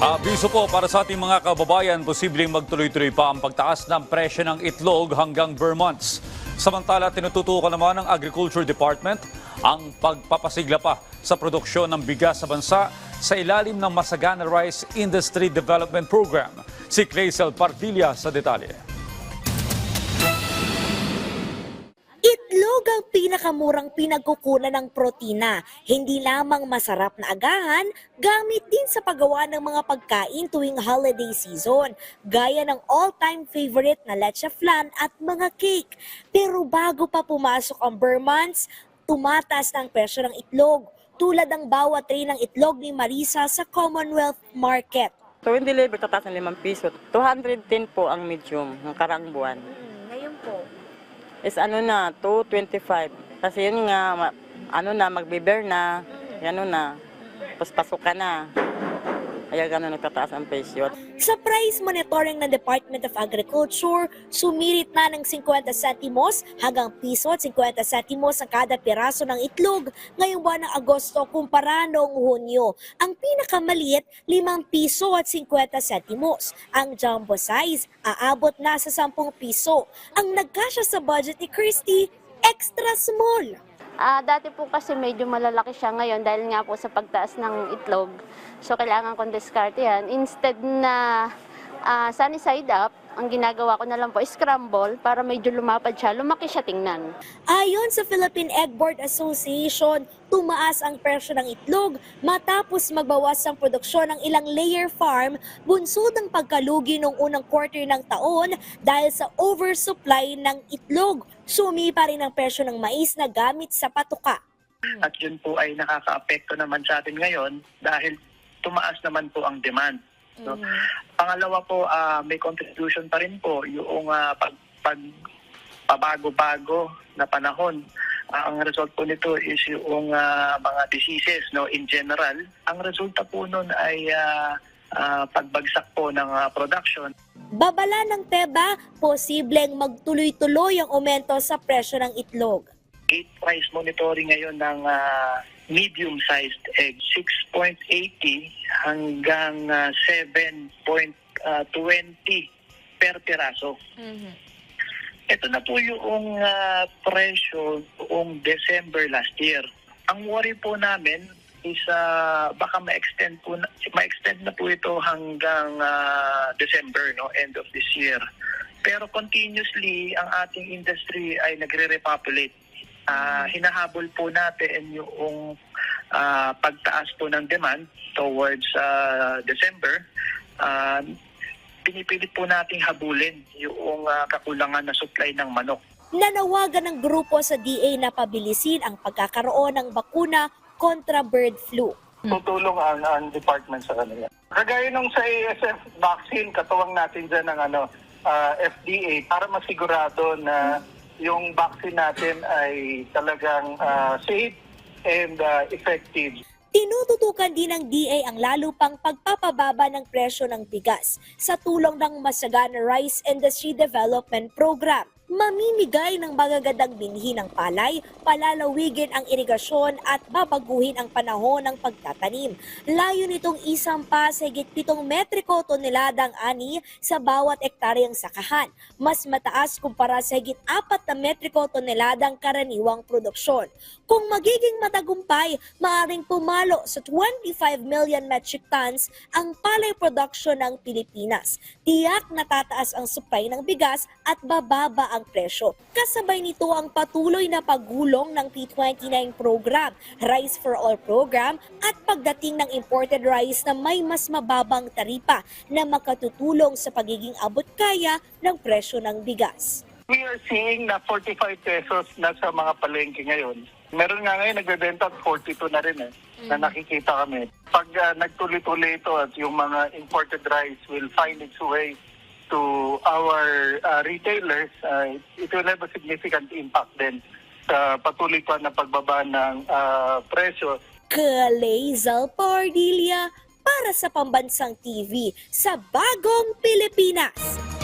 Abiso po para sa ating mga kababayan, posibleng magtuloy-tuloy pa ang pagtaas ng presyo ng itlog hanggang bare months. Samantala, tinututukan naman ng Agriculture Department ang pagpapasigla pa sa produksyon ng bigas sa bansa sa ilalim ng Masagana Rice Industry Development Program. Si Clazel Pardilla sa detalye. Pinakamurang pinagkukunan ng protina. Hindi lamang masarap na agahan, gamit din sa paggawa ng mga pagkain tuwing holiday season, gaya ng all-time favorite na leche flan at mga cake. Pero bago pa pumasok ang bare months, tumatas ng presyo ng itlog, tulad ng bawat tray ng itlog ni Marisa sa Commonwealth Market. So, yung deliver, tataas ng 5 piso. 210 po ang medium ng karang buwan. Is ano na, 225. Kasi yun nga, ano na, magbe-bear na, ano na, tapos ka na. Kaya gano'n nagtataas ang presyo. Sa price monitoring ng Department of Agriculture, sumirit na ng 50 sentimos hanggang piso at 50 sentimos ang kada piraso ng itlog ngayong buwan ng Agosto kumpara noong Hunyo. Ang pinakamaliit, 5 piso at 50 sentimos. Ang jumbo size, aabot na sa 10 piso. Ang nagkasya sa budget ni Christy, extra small. Ah, dati po kasi medyo malalaki siya ngayon dahil nga po sa pagtaas ng itlog. So kailangan kong diskarte yan. Instead na ah, sunny side up, ang ginagawa ko na lang po is scramble para medyo lumapad siya, lumaki siya tingnan. Ayon sa Philippine Egg Board Association, tumaas ang presyo ng itlog matapos magbawas ang produksyon ng ilang layer farm bunsod ng pagkalugi noong unang quarter ng taon dahil sa oversupply ng itlog. Sumi pa rin ang presyo ng mais na gamit sa patuka. At yun po ay nakakaapekto naman sa atin ngayon dahil tumaas naman po ang demand. So, Pangalawa po, ah, may contribution pa rin po yung ah, pag, pag pabago-bago na panahon. Ah, ang result po nito is yung ah, mga diseases no in general. Ang resulta po nun ay ah, ah, pagbagsak po ng ah, production. Babala ng TEBA, posibleng magtuloy-tuloy ang aumento sa presyo ng itlog. Gate price monitoring ngayon ng ah, medium-sized egg, 6.80 hanggang ah, 7.20 per piraso. Ito na po yung ah, presyo noong December last year. Ang worry po namin is ah, baka ma-extend po na, ma-extend na po ito hanggang ah, December no end of this year. Pero continuously ang ating industry ay nagre-repopulate. Ah, hinahabol po natin yung ah, pagtaas po ng demand towards ah, December. Ah, pinipilit po nating habulin yung ah, kakulangan na supply ng manok. Nanawagan ng grupo sa DA na pabilisin ang pagkakaroon ng bakuna kontra bird flu. tutulong ang, ang department sa kanila. Kagaya nung sa ASF vaccine, katuwang natin dyan ng ano, ah, FDA para masigurado na yung vaccine natin ay talagang ah, safe and ah, effective. Tinututukan din ng DA ang lalo pang pagpapababa ng presyo ng bigas sa tulong ng Masagana Rice Industry Development Program. Mamimigay ng magagandang binhi ng palay, palalawigin ang irigasyon at babaguhin ang panahon ng pagtatanim. Layo nitong isampa sa higit 7 metriko toneladang ani sa bawat ektaryang sakahan, mas mataas kumpara sa higit 4 na metriko toneladang karaniwang produksyon. Kung magiging matagumpay, maaring pumalo sa 25 million metric tons ang palay production ng Pilipinas. Tiyak na tataas ang supply ng bigas at bababa ang presyo. Kasabay nito ang patuloy na paggulong ng P29 program, Rice for All program at pagdating ng imported rice na may mas mababang taripa na makatutulong sa pagiging abot kaya ng presyo ng bigas. We are seeing na 45 pesos na sa mga palengke ngayon. Meron nga ngayon nagbebenta at 42 na rin eh, na nakikita kami. Pag ah, nagtuloy-tuloy ito at yung mga imported rice will find its way to our ah, retailers, ah, it will have a significant impact din sa patuloy pa na pagbaba ng ah, presyo Kalezal Pardilia para sa Pambansang TV sa Bagong Pilipinas.